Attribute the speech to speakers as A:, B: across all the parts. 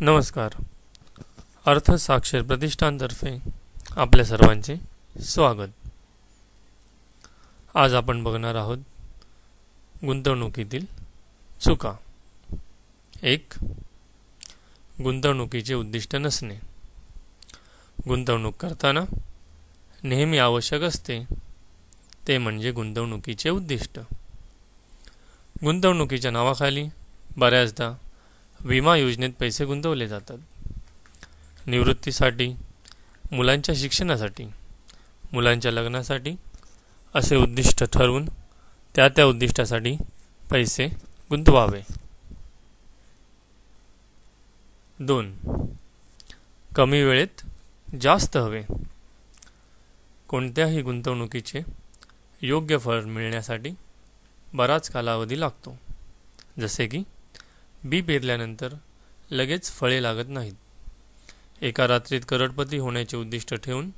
A: नमस्कार. अर्थसाक्षर प्रतिष्ठानतर्फे आपल्या सर्वांचे स्वागत. आज आपण बघणार आहोत गुंतवणुकीतील चुका. एक गुंतवणुकीचे उद्दिष्ट नसणे. गुंतवणूक करताना नेहमी आवश्यक असते ते म्हणजे गुंतवणुकीचे उद्दिष्ट. गुंतवणुकीच्या नावाखाली बऱ्याचदा विमा योजनेत पैसे गुंतवले जातात. निवृत्तीसाठी मुलांच्या शिक्षणासाठी मुलांच्या लग्नासाठी असे उद्दिष्ट ठरवून त्या त्या उद्दिष्टासाठी पैसे गुंतवावे. दोन. कमी वेळेत जास्त हवे. कोणत्याही गुंतवणुकीचे योग्य फळ मिळण्यासाठी बराच कालावधी लागतो. जसे की बी पेरल्यानंतर लगेच फळे लागत नाहीत. एका रात्रीत करोडपती होण्याचे उद्दिष्ट ठेवून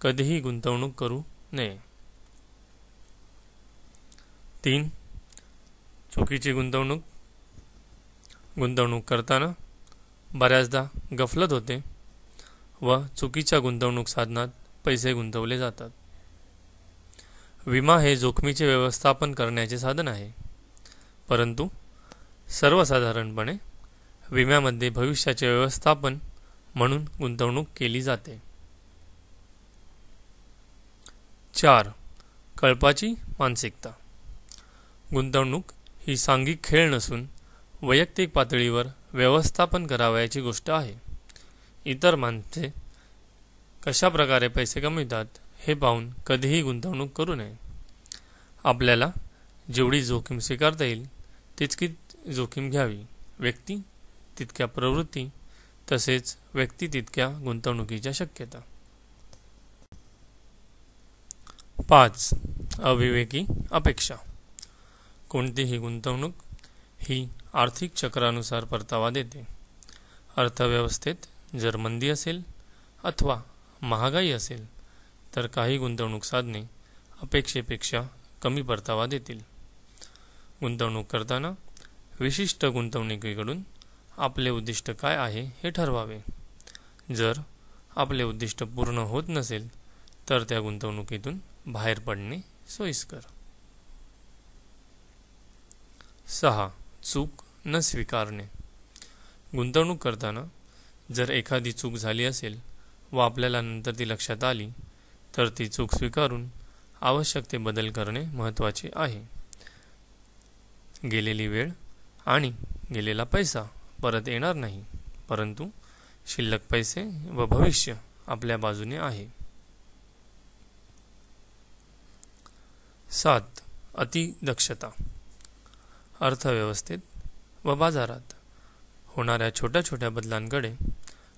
A: कधीही गुंतवणूक करू नये. तीन चुकीची गुंतवणूक. गुंतवणूक करताना बऱ्याचदा गफलत होते व चुकीच्या गुंतवणूक साधनात पैसे गुंतवले जातात. विमा हे जोखमीचे व्यवस्थापन करण्याचे साधन आहे. परंतु सर्वसाधारणपणे विम्यामध्ये भविष्याचे व्यवस्थापन म्हणून गुंतवणूक केली जाते. चार. कळपाची मानसिकता. गुंतवणूक ही सांघिक खेळ नसून वैयक्तिक पातळीवर व्यवस्थापन करावयाची गोष्ट आहे. इतर माणसे कशा प्रकारे पैसे कमवितात हे पाहून कधीही गुंतवणूक करू नये. आपल्याला जेवढी जोखीम स्वीकारता येईल तितकी जोखीम घ्यावी. व्यक्ती तितक्या प्रवृत्ती तसेच व्यक्ती तितक्या गुंतवणुकीच्या शक्यता. पाच. अविवेकी अपेक्षा. कोणतीही गुंतवणूक ही आर्थिक चक्रानुसार परतावा देते. अर्थव्यवस्थेत जर मंदी असेल अथवा महागाई असेल तर काही गुंतवणूक साधने अपेक्षेपेक्षा कमी परतावा देतील. गुंतवणूक करताना विशिष्ट गुंतवणुकीकडून आपले उद्दिष्ट काय आहे हे ठरवावे. जर आपले उद्दिष्ट पूर्ण होत नसेल तर त्या गुंतवणुकीतून बाहेर पडणे सोयीस्कर. सहा. चूक न स्वीकारणे. गुंतवणूक करताना जर एखादी चूक झाली असेल व आपल्याला नंतर ती लक्षात आली तर ती चूक स्वीकारून आवश्यक ते बदल करणे महत्त्वाचे आहे. गेलेली वेळ आणि गेलेला पैसा परत येणार नाही परंतु शिल्लक पैसे व भविष्य आपल्या बाजूने आहे. सात. अतिदक्षता अर्थव्यवस्थेत व बाजारात होणाऱ्या छोट्या छोट्या बदलांकडे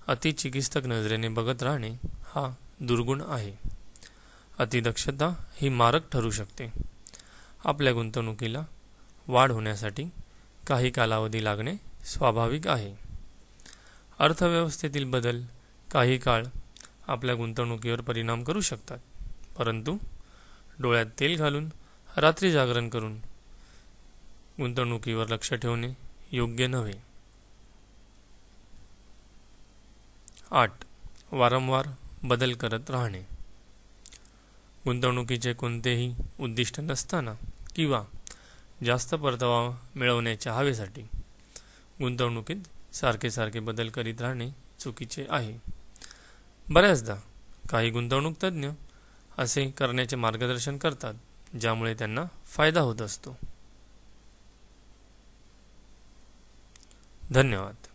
A: अतिचिकित्सक नजरेने बघत राहणे हा दुर्गुण आहे. अतिदक्षता ही मारक ठरू शकते. आपल्या गुंतवणुकीला वाढ होण्यासाठी काही कालावधी लागणे स्वाभाविक आहे. अर्थव्यवस्थेतील बदल काही काळ आपल्या गुंतवणुकीवर परिणाम करू शकतात. परंतु डोळ्यात तेल घालून रात्री जागरण करून गुंतवणुकीवर लक्ष ठेवणे योग्य नव्हे. आठ. वारंवार बदल करत राहणे. गुंतवणुकीचे कोणतेही उद्दिष्ट नसताना किंवा जास्त परतावा मिळवण्याच्या हवेसाठी. गुंतवणुकीत सारखे सारखे बदल करीत राहणे चुकीचे आहे. बऱ्याचदा काही गुंतवणूक तज्ज्ञ असे करण्याचे मार्गदर्शन करतात ज्यामुळे त्यांना फायदा होत असतो. धन्यवाद.